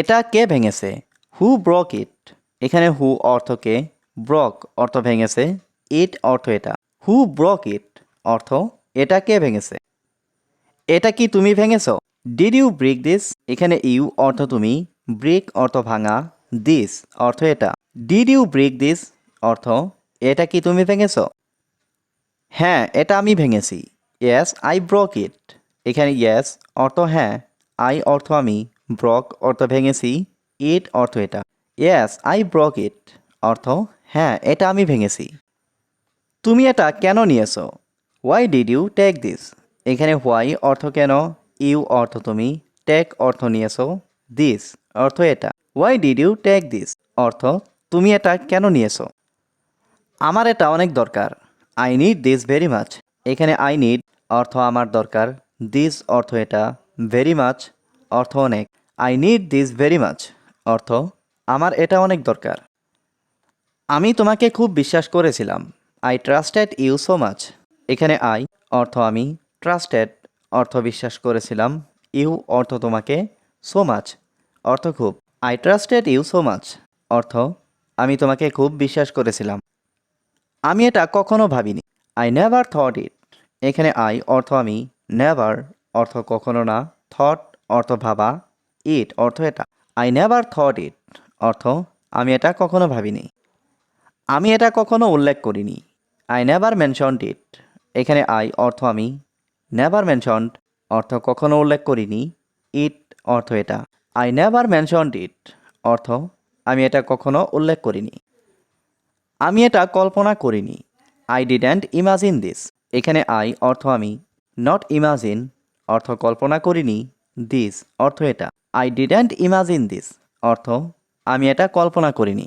এটা কে ভেঙেছে? হু Brock it এখানে হু অর্থ কে? ব্রক অর্থ ভেঙেছে। ইট অর্থ এটা। হু ব্রক ইট অর্থ এটা কে ভেঙেছে? এটা কি তুমি ভেঙেছ? ডিড ইউ ব্রিক দিস এখানে ইউ অর্থ তুমি। ব্রিক অর্থ ভাঙা। দিস অর্থ এটা। ডিড ইউ ব্রিক দিস অর্থ এটা কি তুমি ভেঙেছ? হ্যাঁ এটা আমি ভেঙেছি। ইয়েস আই ব্রক ইট এখানে ইয়েস অর্থ হ্যাঁ। আই অর্থ আমি। ব্রক অর্থ ভেঙেছি ইট অর্থ এটা। ইয়েস আই ব্রক ইট অর্থ হ্যাঁ এটা আমি ভেঙেছি। তুমি এটা কেন নিয়েছো? Why did you take this এখানে হোয়াই অর্থ কেন, ইউ অর্থ তুমি টেক অর্থ নিয়েছো দিস অর্থ এটা। Why did you take this অর্থ, তুমি এটা কেন নিয়েছো? আমার এটা অনেক দরকার। I need this very much এখানে আই নিড অর্থ আমার দরকার। দিস অর্থ এটা ভেরি মাচ অর্থ অনেক। I need this very much অর্থ, আমার এটা অনেক দরকার। আমি তোমাকে খুব বিশ্বাস করেছিলাম। I trusted you so much এখানে আই অর্থ আমি ট্রাস্টেড অর্থ বিশ্বাস করেছিলাম। ইউ অর্থ তোমাকে সো মাচ অর্থ খুব। I trusted you so much অর্থ, আমি তোমাকে খুব বিশ্বাস করেছিলাম। আমি এটা কখনো ভাবিনি। আই নেভার থট ইট এখানে আই অর্থ আমি নেভার অর্থ কখনো না থট অর্থ ভাবা ইট অর্থ এটা। আই নেভার থট ইট অর্থ, আমি এটা কখনো ভাবিনি। আমি এটা কখনো উল্লেখ করিনি। আই নেভার মেনশনড ইট এখানে আই অর্থ আমি। নেভার মেনশনড অর্থ কখনো উল্লেখ করিনি। ইট অর্থ এটা। আই নেভার মেনশনড ইট অর্থ, আমি এটা কখনো উল্লেখ করিনি। আমি এটা কল্পনা করিনি। আই ডিডেন্ট ইমাজিন দিস এখানে আই অর্থ আমি। নট ইমাজিন অর্থ কল্পনা করিনি। দিস অর্থ এটা। আই ডিডেন্ট ইমাজিন দিস অর্থ, আমি এটা কল্পনা করিনি।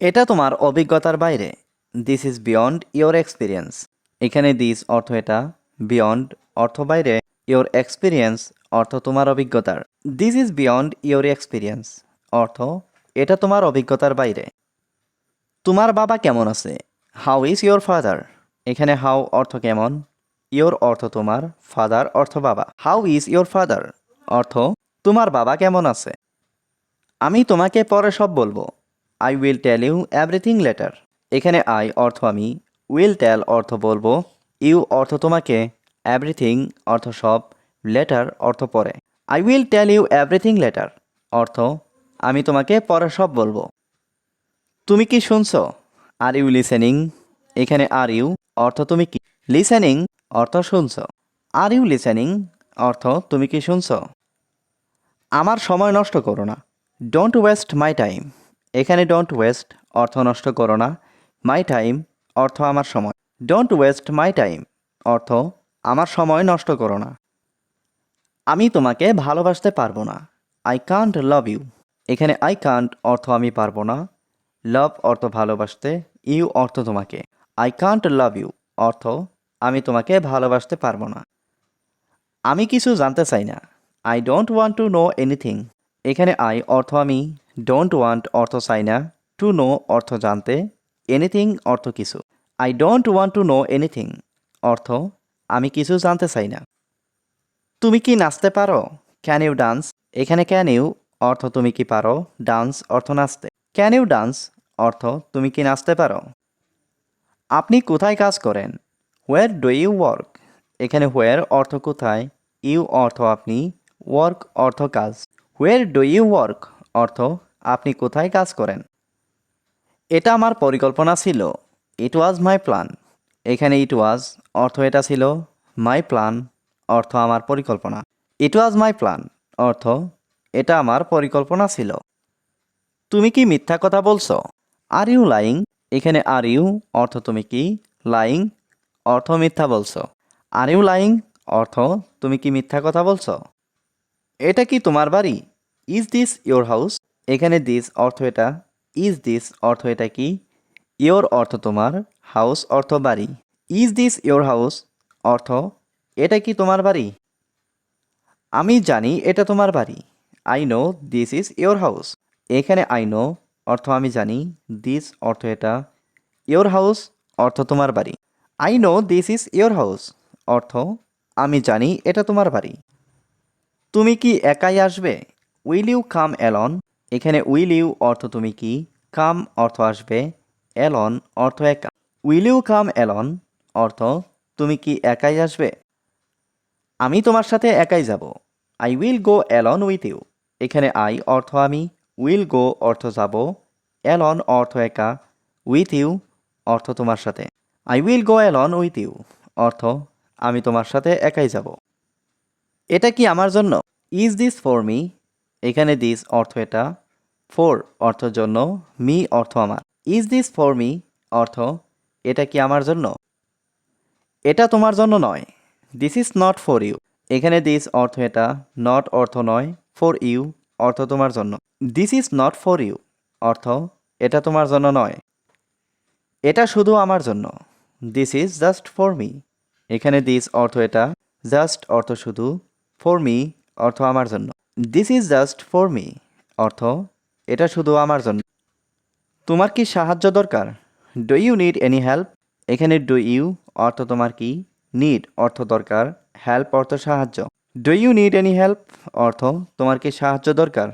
এটা তোমার অভিজ্ঞতার বাইরে। This is beyond your experience এখানে দিস অর্থ এটা বিয়ন্ড অর্থ বাইরে। ইয়োর এক্সপিরিয়েন্স অর্থ তোমার অভিজ্ঞতার। This is beyond your experience অর্থ, এটা তোমার অভিজ্ঞতার বাইরে। তোমার বাবা কেমন আছে? হাউ ইজ ইয়োর ফাদার এখানে হাউ অর্থ কেমন? ইয়োর অর্থ তোমার ফাদার অর্থ বাবা। How is your father? অর্থ, তোমার বাবা কেমন আছে? আমি তোমাকে পরে সব বলব। I will tell you everything later. এখানে আই, অর্থ আমি, উইল টেল অর্থ বলব। ইউ, অর্থ তোমাকে, এভরিথিং, অর্থ সব, লেটার, অর্থ পরে। I will tell you everything later. অর্থ, আমি তোমাকে পরে সব বলব। তুমি কি শুনছো? Are you listening? এখানে আর ইউ, অর্থ তুমি কি? লিসেনিং অর্থ শুনছ। আর ইউ লিসেনিং অর্থ, তুমি কি শুনছ? আমার সময় নষ্ট করো না। ডোন্ট ওয়েস্ট মাই টাইম এখানে ডোন্ট ওয়েস্ট অর্থ নষ্ট করো না। মাই টাইম অর্থ আমার সময়। ডোন্ট ওয়েস্ট মাই টাইম অর্থ, আমার সময় নষ্ট করো না। আমি তোমাকে ভালোবাসতে পারব না। আই কান্ট লাভ ইউ এখানে আই কান্ট অর্থ আমি পারব না। লাভ অর্থ ভালোবাসতে। ইউ অর্থ তোমাকে। আই কান্ট লাভ ইউ অর্থ আমি তোমাকে ভালোবাসতে পারব না। আমি কিছু জানতে চাই না। I don't want to know anything এখানে আই অর্থ আমি ডোন্ট ওয়ান্ট অর্থ চাই না। টু নো অর্থ জানতে এনিথিং অর্থ কিছু। I don't want to know anything অর্থ, আমি কিছু জানতে চাই না। তুমি কি নাচতে পারো? ক্যান ইউ ডান্স এখানে ক্যান ইউ অর্থ তুমি কি পারো? ডান্স অর্থ নাচতে। ক্যান ইউ ডান্স অর্থ তুমি কি নাচতে পারো? আপনি কোথায় কাজ করেন? হোয়ার ডু ইউ ওয়ার্ক এখানে হোয়ার অর্থ কোথায়? ইউ অর্থ আপনি ওয়ার্ক অর্থ কাজ। হোয়ার ডু ইউ ওয়ার্ক অর্থ আপনি কোথায় কাজ করেন? এটা আমার পরিকল্পনা ছিল। ইট ওয়াজ মাই প্ল্যান এখানে ইট ওয়াজ অর্থ এটা ছিল মাই প্ল্যান অর্থ আমার পরিকল্পনা। ইট ওয়াজ মাই প্ল্যান অর্থ এটা আমার পরিকল্পনা ছিল। তুমি কি মিথ্যা কথা বলছো? আর ইউ লাইং এখানে আর ইউ অর্থ তুমি কি? লাইং অর্থ মিথ্যা বলছো। আর ইউ লাইং, অর্থ তুমি কি মিথ্যা কথা বলছো? এটা কি তোমার বাড়ি? Is this your house? এখানে দিস অর্থ এটা। ইজ দিস অর্থ এটা কি? ইয়োর অর্থ তোমার হাউস, অর্থ বাড়ি। ইজ দিস ইয়োর হাউস, অর্থ এটা কি তোমার বাড়ি? আমি জানি এটা তোমার বাড়ি। I know this is your house. এখানে আই নো, অর্থ আমি জানি। দিস অর্থ এটা। ইয়োর হাউস, অর্থ তোমার বাড়ি। I know this is your house অর্থ, আমি জানি এটা তোমার বাড়ি। তুমি কি একাই আসবে? উইল ইউ কাম অ্যালন এখানে উইল ইউ অর্থ তুমি কি? কাম অর্থ আসবে। অ্যালন অর্থ একা। উইল ইউ কাম অ্যালন অর্থ, তুমি কি একাই আসবে? আমি তোমার সাথে একাই যাব। I will go alone with you এখানে আই অর্থ আমি। উইল গো অর্থ যাব। অ্যালন অর্থ একা। উইথ ইউ অর্থ তোমার সাথে। I will go alone with you অর্থ, আমি তোমার সাথে একাই যাব। এটা কি আমার জন্য? ইজ দিস ফর মি এখানে দিস অর্থ এটা। ফর অর্থ জন্য মি অর্থ আমার। ইজ দিস ফর মি অর্থ, এটা কি আমার জন্য? এটা তোমার জন্য নয়। This is not for you এখানে দিস অর্থ এটা নট অর্থ নয়। ফর ইউ অর্থ তোমার জন্য। This is not for you অর্থ, এটা তোমার জন্য নয়। এটা শুধু আমার জন্য। This is just for me এখানে দিস অর্থ এটা জাস্ট অর্থ শুধু ফর মি অর্থ আমার জন্য। This is just for me অর্থ এটা শুধু আমার জন্য। তোমার কি সাহায্য দরকার? Do you need any help এখানে ডু ইউ অর্থ তোমার কি? নিড অর্থ দরকার। হেল্প অর্থ সাহায্য। Do you need any help অর্থ তোমার কি সাহায্য দরকার?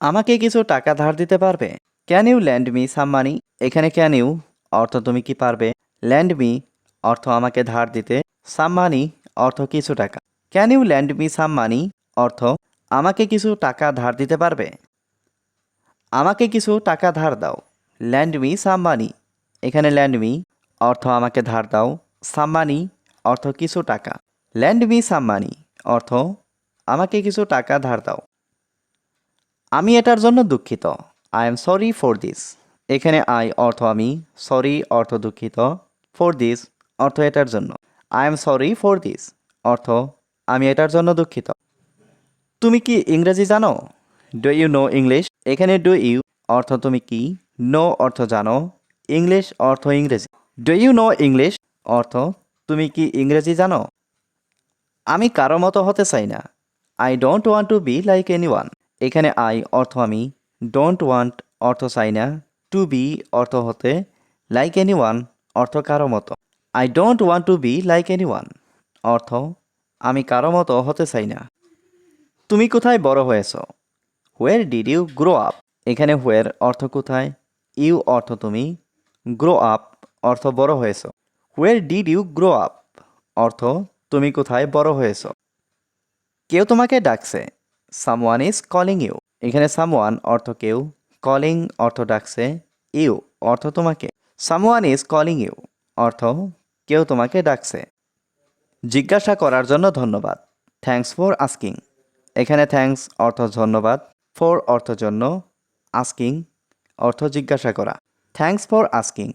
আমাকে কিছু টাকা ধার দিতে পারবে? Can you lend me some money এখানে ক্যান ইউ অর্থ তুমি কি পারবে? ল্যান্ড মি, অর্থ আমাকে ধার দিতে। সাম মানি অর্থ কিছু টাকা। Can you lend me some money অর্থ আমাকে কিছু টাকা ধার দিতে পারবে? আমাকে কিছু টাকা ধার দাও। ল্যান্ড মি সাম মানি এখানে ল্যান্ড মি, অর্থ আমাকে ধার দাও। সাম মানি অর্থ কিছু টাকা। ল্যান্ড মি সাম মানি অর্থ আমাকে কিছু টাকা ধার দাও। আমি এটার জন্য দুঃখিত। I am sorry for this. এখানে আই অর্থ আমি সরি অর্থ দুঃখিত ফর দিস অর্থ এটার জন্য। I am sorry for this অর্থ আমি এটার জন্য দুঃখিত। তুমি কি ইংরেজি জানো? ডু ইউ নো ইংলিশ এখানে ডু ইউ অর্থ তুমি কি? নো অর্থ জানো। ইংলিশ অর্থ ইংরেজি। ডু ইউ নো ইংলিশ অর্থ তুমি কি ইংরেজি জানো? আমি কারও মতো হতে চাই না। I don't want to be like anyone এখানে আই অর্থ আমি ডোন্ট ওয়ান্ট অর্থ চাই না। টু বি অর্থ হতে লাইক এনি ওয়ান অর্থ কারও মতো। I don't want to be like anyone অর্থ আমি কারও মতো হতে চাই না। তুমি কোথায় বড় হয়েছ? Where did you grow up এখানে হোয়ার অর্থ কোথায়? ইউ অর্থ তুমি গ্রো আপ অর্থ বড় হয়েছ। Where did you grow up অর্থ তুমি কোথায় বড় হয়েছ? কেউ তোমাকে ডাকছে। সামওয়ান ইজ কলিং ইউ এখানে সামওয়ান অর্থ কেউ কলিং অর্থ ডাকছে ইউ, অর্থ তোমাকে। সামওয়ান ইজ কলিং ইউ অর্থ কেউ তোমাকে ডাকছে। জিজ্ঞাসা করার জন্য ধন্যবাদ। থ্যাংকস ফর আস্কিং এখানে থ্যাংকস অর্থ ধন্যবাদ। ফর অর্থ জন্য। আস্কিং অর্থ জিজ্ঞাসা করা। থ্যাংকস ফর আস্কিং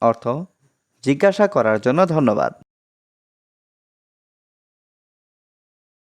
অর্থ জিজ্ঞাসা করার জন্য ধন্যবাদ।